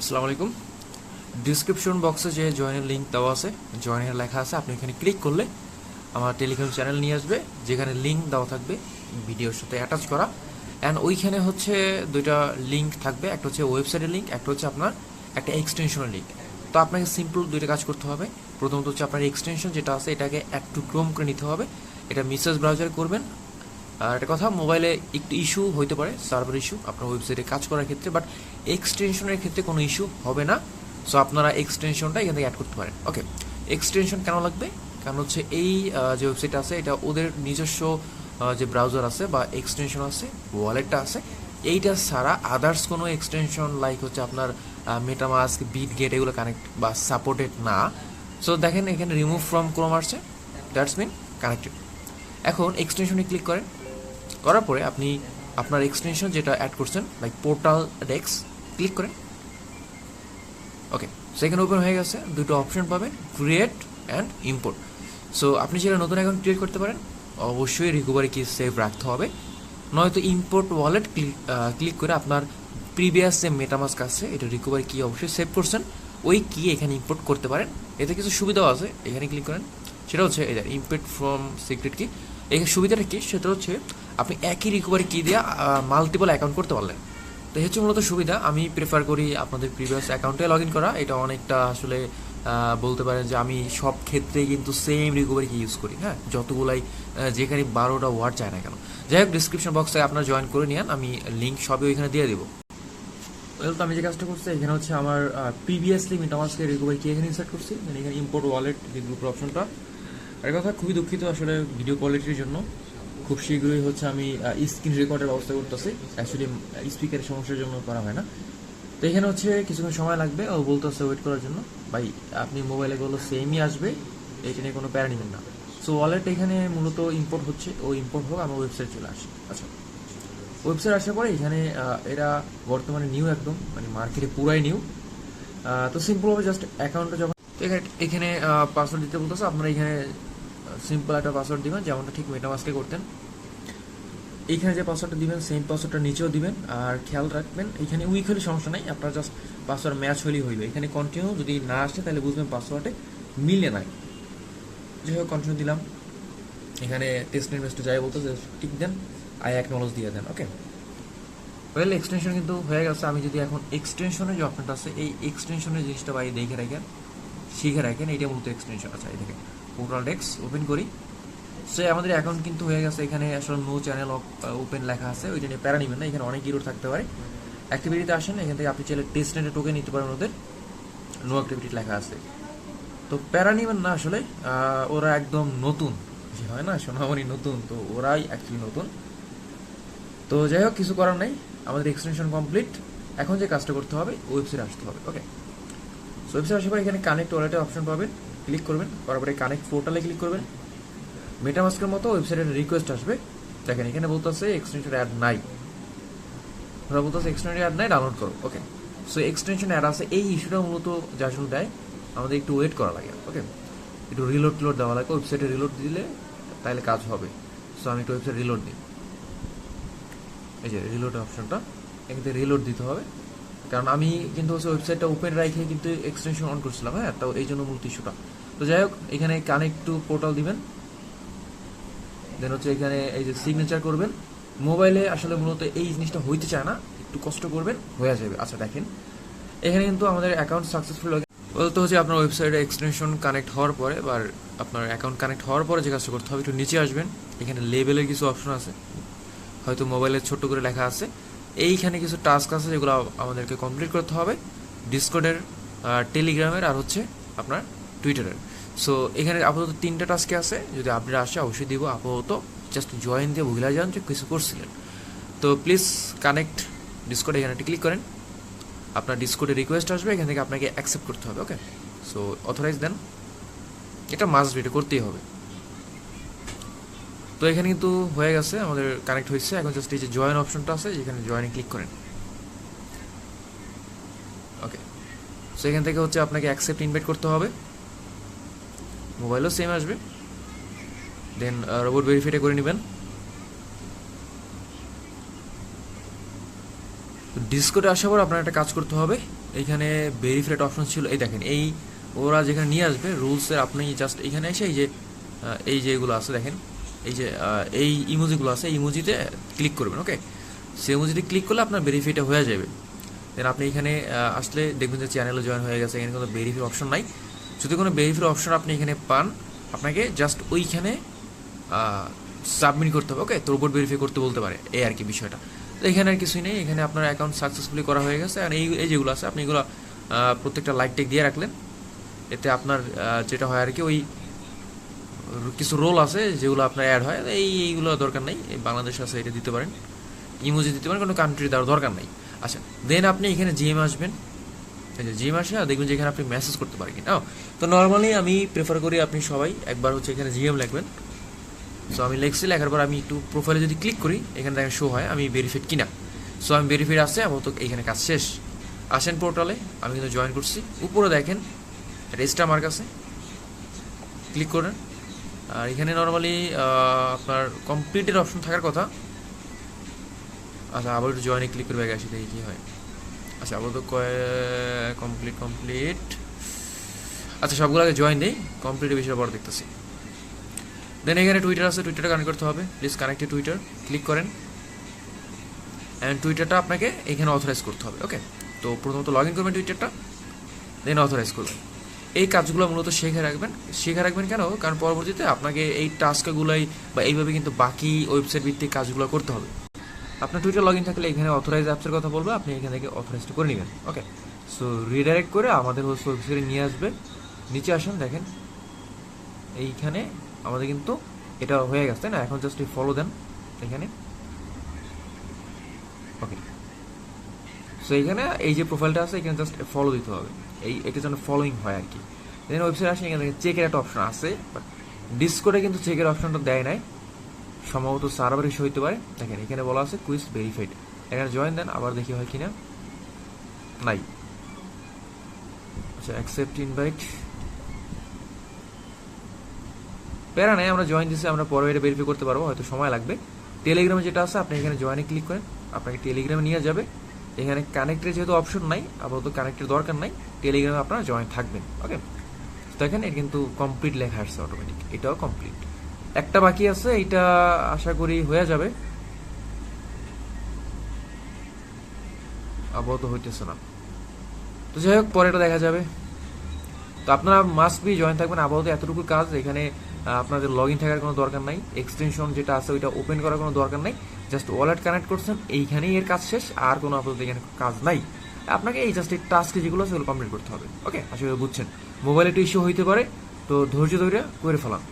আসসালামু আলাইকুম। ডিসক্রিপশন বক্সে যে জয়েনের লিঙ্ক দেওয়া আছে জয়েনের লেখা আছে, আপনি এখানে ক্লিক করলে আমার টেলিগ্রাম চ্যানেল নিয়ে আসবে, যেখানে লিঙ্ক দেওয়া থাকবে ভিডিওর সাথে অ্যাটাচ করা। অ্যান্ড ওইখানে হচ্ছে দুইটা লিঙ্ক থাকবে, একটা হচ্ছে ওয়েবসাইটের লিঙ্ক একটা হচ্ছে আপনার একটা এক্সটেনশনের লিঙ্ক তো আপনাকে সিম্পল দুইটা কাজ করতে হবে। প্রথমত হচ্ছে আপনার এক্সটেনশন যেটা আছে, এটাকে অ্যাড টু ক্রোম করে নিতে হবে। এটা মিসেস ব্রাউজার করবেন। আর একটা কথা মোবাইলে একটু ইস্যু হতে পারে সার্ভার ইস্যু আপনার ওয়েবসাইটে কাজ করার ক্ষেত্রে বাট এক্সটেনশনের ক্ষেত্রে কোনো ইস্যু হবে না। সো আপনারা এক্সটেনশনটা এখান থেকে অ্যাড করতে পারেন। ওকে এক্সটেনশন কেন লাগবে? কারণ হচ্ছে এই যে ওয়েবসাইট আছে, এটা ওদের নিজস্ব যে ব্রাউজার আছে বা এক্সটেনশন আছে ওয়ালেটটা আছে, এইটা ছাড়া আদার্স কোনো এক্সটেনশন লাইক হচ্ছে আপনার মেটামাস্ক বিট গেট এগুলো কানেক্ট বা সাপোর্টেড না। সো দেখেন এখানে রিমুভ ফ্রম ক্রোম আসছে। দ্যাটস মিন কানেক্টেড এখন এক্সটেনশনে ক্লিক করেন। করার পরে আপনি আপনার এক্সটেনশন যেটা অ্যাড করছেন লাইক পোর্টাল ডেক্স ক্লিক করেন। ওকে সেখানে ওপেন হয়ে গেছে, দুটো অপশন পাবেন ক্রিয়েট অ্যান্ড ইম্পোর্ট সো আপনি যেটা নতুন অ্যাকাউন্ট ক্রিয়েট করতে পারেন, অবশ্যই রিকভারি কি সেভ রাখতে হবে। নয়তো ইম্পোর্ট ওয়ালেট ক্লিক করে আপনার প্রিভিয়াস যে মেটামাস্ক আছে, এটা রিকভারি কি অবশ্যই সেভ করছেন। ওই কি এখানে ইম্পোর্ট করতে পারেন। এতে কিছু সুবিধাও আছে, এখানে ক্লিক করেন। সেটা হচ্ছে এটা ইম্পোর্ট ফ্রম সিক্রেট কি এখানে সুবিধাটা কি? সেটা হচ্ছে, আপনি একই রিকভারি কি দিয়ে মাল্টিপল অ্যাকাউন্ট করতে পারলেন। তো হচ্ছে মূলত সুবিধা। আমি প্রেফার করি আপনাদের প্রিভিয়াস অ্যাকাউন্টে লগ ইন করা। এটা অনেকটা আসলে বলতে পারেন যে আমি সব ক্ষেত্রেই কিন্তু সেম রিকভারি কি ইউজ করি হ্যাঁ? যতগুলাই যেখানে বারোটা ওয়ার্ড চায় না কেন। যাই হোক ডিসক্রিপশন বক্সে আপনার জয়েন করে নিন আমি লিঙ্ক সবই ওইখানে দিয়ে দেবো। ওয়েল তো আমি যে কাজটা করছি, এখানে হচ্ছে আমার প্রিভিয়াসলি মিটামাসকে রিকভারি কি এখানে ইনসার্ট করছি। এখানে ইম্পোর্ট ওয়ালেট যে অপশনটা আর কথা খুবই দুঃখিত আসলে ভিডিও কোয়ালিটির জন্য। খুব শীঘ্রই হচ্ছে আমি স্ক্রিন রেকর্ডের ব্যবস্থা করতেছি। অ্যাকচুয়ালি স্পিকারের সমস্যার জন্য করা হয় না। তো এখানে হচ্ছে কিছুক্ষণ সময় লাগবে, ও বলতেছে ওয়েট করার জন্য। ভাই, আপনি মোবাইলে গুলো সেমই আসবে নিয়ে কোনো প্যারা নেবেন না। সো ওয়ালেট এখানে মূলত ইম্পোর্ট হচ্ছে, ও ইম্পোর্ট হোক, আমার ওয়েবসাইট চলে আসে। আচ্ছা। ওয়েবসাইট আসার পরে এখানে এরা বর্তমানে নিউ একদম মানে মার্কেটে পুরাই নিউ তো সিম্পলভাবে জাস্ট অ্যাকাউন্টে যখন এখানে- এখানে পাসওয়ার্ড দিতে বলতেছে, আপনারা এখানে সিম্পল একটা পাসওয়ার্ড দিবেন, যেমনটা ঠিক মেটামাস্কে করতেন। এইখানে যে পাসওয়ার্ডটা দিবেন সেম পাসওয়ার্ডটা নিচেও দিবেন। আর খেয়াল রাখবেন, এখানে উইক হলে সমস্যা নাই, আপনার জাস্ট পাসওয়ার্ড ম্যাচ হলেই হইবে এখানে কন্টিনিউ যদি না আসে, তাহলে বুঝবেন পাসওয়ার্ডে মিলে নাই। যাই হোক কন্টিনিউ দিলাম। এখানে টেস্ট মেসটা যাই বলতো টিক দেন আই অ্যাকনোলজ দিয়ে দেন ওকে ওয়েল এক্সটেনশন কিন্তু হয়ে গেছে। আমি যদি এখন এক্সটেনশনের যে অপশনটা আছে, এই এক্সটেনশনের জিনিসটা ভাই দেখে রাখেন, শিখে রাখেন, এইটা মূলত এক্সটেনশন আছে এই দেখেন। পোর্টাল ডেক্স ওপেন করি। সে আমাদের অ্যাকাউন্ট কিন্তু হয়ে গেছে এখানে আসলে নো চ্যানেল ওপেন লেখা আছে, ওইটা নিয়ে প্যারা নেবেন না, এখানে অনেক ইরোর থাকতে পারে। অ্যাক্টিভিটিতে আসেন, এখান থেকে আপনি চাইলে টেস্ট নেটে টোকেন নিতে পারেন, ওদের নো অ্যাক্টিভিটি লেখা আছে। তো প্যারা নেবেন না আসলে ওরা একদম নতুন। যে হয় না, সোনামণি নতুন, তো ওরাই অ্যাকচুয়ালি নতুন। তো যাই হোক, কিছু করার নাই, আমাদের এক্সটেনশন কমপ্লিট এখন যে কাজটা করতে হবে ওয়েবসাইট আসতে হবে ওকে সো ওয়েবসাইট আসার পর এখানে কানেক্ট ওয়ালেটের অপশন পাবেন। ক্লিক করবেন, করার পরে কানেক্ট পোর্টালে ক্লিক করবেন। মেটামাস্কের মতো ওয়েবসাইটের রিকোয়েস্ট আসবে। দেখেন, এখানে বলতেছে এক্সটেনশন অ্যাড নাই। ওরা বলতেছে এক্সটেনশন অ্যাড নাই ডাউনলোড করো। ওকে সো এক্সটেনশন অ্যাড আছে। এই ইস্যুটা মূলত যা শুরু দেয়। আমাদের একটু ওয়েট করা লাগে। ওকে একটু রিলোড টিলোড দেওয়া লাগে। ওয়েবসাইটে রিলোড দিলে তাহলে কাজ হবে। সো আমি একটু ওয়েবসাইট রিলোড দিই এই যে রিলোড অপশনটা এখান থেকে রিলোড দিতে হবে। কারণ আমি কিন্তু হচ্ছে ওয়েবসাইটটা ওপেন রাখে কিন্তু এক্সটেনশন অন করছিলাম হ্যাঁ? তো এই জন্য মূলত ইস্যুটা তো যাই হোক, এখানে কানেক্ট টু পোর্টাল দিবেন। দেন হচ্ছে এখানে এই যে সিগনেচার করবেন। মোবাইলে আসলে মূলত এই জিনিসটা হইতে চায় না, একটু কষ্ট করবেন, হয়ে যাবে। আচ্ছা দেখেন। এখানে কিন্তু আমাদের অ্যাকাউন্ট সাকসেসফুল বলতে হচ্ছে আপনার ওয়েবসাইটে এক্সটেনশন কানেক্ট হওয়ার পরে বা আপনার অ্যাকাউন্ট কানেক্ট হওয়ার পরে যে কাজটা করতে হবে, একটু নিচে আসবেন। এখানে লেবেলের কিছু অপশন আছে। হয়তো মোবাইলে ছোট্ট করে লেখা আছে। এইখানে কিছু টাস্ক আছে যেগুলো আমাদেরকে কমপ্লিট করতে হবে। ডিসকোডের টেলিগ্রামের আর হচ্ছে আপনার টুইটারের সো এখানে আপাতত তিনটা টাস্কে আছে। যদি আপডেট আসে, অবশ্যই দিব। আপাতত জাস্ট জয়েন দিয়ে ভুলে যান যে কিছু করছিলেন। তো প্লিজ কানেক্ট ডিসকোড এখানে একটি ক্লিক করেন। আপনার ডিসকোডে রিকোয়েস্ট আসবে। এখান থেকে আপনাকে অ্যাকসেপ্ট করতে হবে ওকে সো অথরাইজ দেন এটা মাস্ট এটা করতেই হবে। তো এখানে কিন্তু হয়ে গেছে, আমাদের কানেক্ট হয়েছে। এখন জাস্ট এই যে জয়েন অপশনটা আছে যেখানে জয়েনে ক্লিক করেন। ওকে সো এখান থেকে হচ্ছে আপনাকে অ্যাকসেপ্ট ইনভাইট করতে হবে। মোবাইলও সেম আসবে। দেন রোবট ভেরিফাইটা করে নেবেন। ডিসকোডে আসার পর আপনার একটা কাজ করতে হবে। এইখানে ভেরিফাইড অপশন ছিল, এই দেখেন, এই ওরা যেখানে নিয়ে আসবে রুলসের আপনি জাস্ট এখানে এসে এই যে এই যে এগুলো আছে, দেখেন। এই যে এই ইমোজিগুলো আছে ইমোজিতে ক্লিক করবেন ওকে সেই ইমোজিতে ক্লিক করলে আপনার ভেরিফাইটা হয়ে যাবে। দেন আপনি এখানে আসলে দেখবেন যে চ্যানেলে জয়েন হয়ে গেছে, এখানে কোনো ভেরিফাই অপশন নাই। যদি কোনো ভেরিফাই অপশন আপনি এখানে পান, আপনাকে জাস্ট ওইখানে সাবমিট করতে হবে ওকে তোর উপর ভেরিফাই করতে বলতে পারে, এই আর কি বিষয়টা। তো এখানে আর কিছুই নেই, এখানে আপনার অ্যাকাউন্ট সাকসেসফুলি করা হয়ে গেছে আর এই এই যেগুলো আছে, আপনি এগুলো প্রত্যেকটা লাইক টেক দিয়ে রাখলেন। এতে আপনার যেটা হয় আর কি, ওই কিছু রোল আছে যেগুলো আপনার অ্যাড হয়, এই, এইগুলো দরকার নেই। বাংলাদেশ আছে, এটা দিতে পারেন। ইমোজি দিতে পারেন, কোনো কান্ট্রি দেওয়ার দরকার নেই। আচ্ছা দেন আপনি এখানে জিএম আসবেন। জিএম আসে, আর দেখবেন যে এখানে আপনি মেসেজ করতে পারেন কিনা। তো নর্মালি আমি প্রেফার করি আপনি সবাই একবার হচ্ছে এখানে জিএম লিখবেন সো আমি লিখছি, লেখার পর আমি একটু প্রোফাইলে যদি ক্লিক করি, এখানে দেখেন শো হয়, আমি ভেরিফাইড কিনা। সো আমি ভেরিফাইড আসছে, আমার তো এখানে কাজ শেষ। আসেন পোর্টালে আমি কিন্তু জয়েন করছি। উপরে দেখেন রেজিস্টার আমার কাছে ক্লিক করেন। আর এখানে নর্মালি আপনার কমপ্লিটের অপশন থাকার কথা। আচ্ছা আবার একটু জয়েনে ক্লিক করে ব্যাগে আসি, দেখি কী হয়। আচ্ছা আবার তো কমপ্লিট কমপ্লিট আচ্ছা সবগুলো আগে জয়েন দেই। কমপ্লিটের বিষয়ে পরে দেখতেছি। দেন এখানে টুইটার আছে টুইটারটা কানেক্ট করতে হবে। প্লিজ কানেক্টে টুইটার ক্লিক করেন। অ্যান্ড টুইটারটা আপনাকে এখানে অথরাইজ করতে হবে ওকে তো প্রথমত লগ ইন করবেন টুইটারটা দেন অথরাইজ করবেন। এই কাজগুলো মূলত শিখে রাখবেন। শিখে রাখবেন কেন? কারণ পরবর্তীতে আপনাকে এই টাস্কগুলোই বা এইভাবে কিন্তু বাকি ওয়েবসাইট ভিত্তিক কাজগুলো করতে হবে। আপনার টুইটার লগ ইন থাকলে এখানে অথরাইজ অ্যাপসের কথা বলব, আপনি এখান থেকে অথরাইজটা করে নেবেন। ওকে সো রিডাইরেক্ট করে আমাদের হোস্ট ওয়েবসাইটে নিয়ে আসবে নিচে আসেন, দেখেন। এইখানে আমাদের কিন্তু এটা হয়ে গেছে না? এখন জাস্ট ফলো দেন, এখানে। ওকে সো এইখানে এই যে প্রোফাইলটা আছে, এখানে জাস্ট ফলো দিতে হবে। এই এটা যেন ফলোইং হয় আর কি। দেন ওয়েবসাইট আসে, এখানে চেকের একটা অপশন আছে বাট ডিসকোডে কিন্তু চেকের অপশনটা দেয় নাই। সম্ভবত সার্ভার ইস্যু হইতে পারে। দেখেন, এখানে বলা আছে কুইজ ভেরিফাইড এখানে জয়েন দেন, আবার দেখি হয় কিনা। নাই। আচ্ছা অ্যাকসেপ্ট ইনভাইট প্যারা নেই, আমরা জয়েন দিছি, আমরা পরে এটা ভেরিফাই করতে পারব, হয়তো সময় লাগবে। টেলিগ্রামে যেটা আছে, আপনি এখানে জয়েনে ক্লিক করেন। আপনাকে টেলিগ্রামে নিয়ে যাবে। এখানে কানেক্টের যেহেতু অপশন নাই, আপাতত কানেক্টের দরকার নাই টেলিগ্রামে আপনারা জয়েন থাকবেন ওকে দেখেন এটা কিন্তু কমপ্লিট লেখা আসছে অটোমেটিক এটাও কমপ্লিট একটা বাকি আছে এটা আশা করি হয়ে যাবে। আপাতত হইতেছে না। তো যাই হোক পরে এটা দেখা যাবে। তো আপনারা মাস্ট বি জয়েন থাকবেন, আপাতত এতটুকু কাজ, এখানে আপনাদের লগ ইন থাকার কোনো দরকার নাই এক্সটেনশন যেটা আছে ওইটা ওপেন করার কোনো দরকার নাই। জাস্ট ওয়ালেট কানেক্ট করছেন, এইখানেই এর কাজ শেষ, আর কোনো আপাতত এখানে কাজ নাই। আপনাকে এই জাস্ট এই টাস্ক যেগুলো সেগুলো কমপ্লিট করতে হবে। ওকে আসলে বুঝছেন। মোবাইলে একটু ইস্যু হইতে পারে, তো ধৈর্য ধরে করে ফেলান।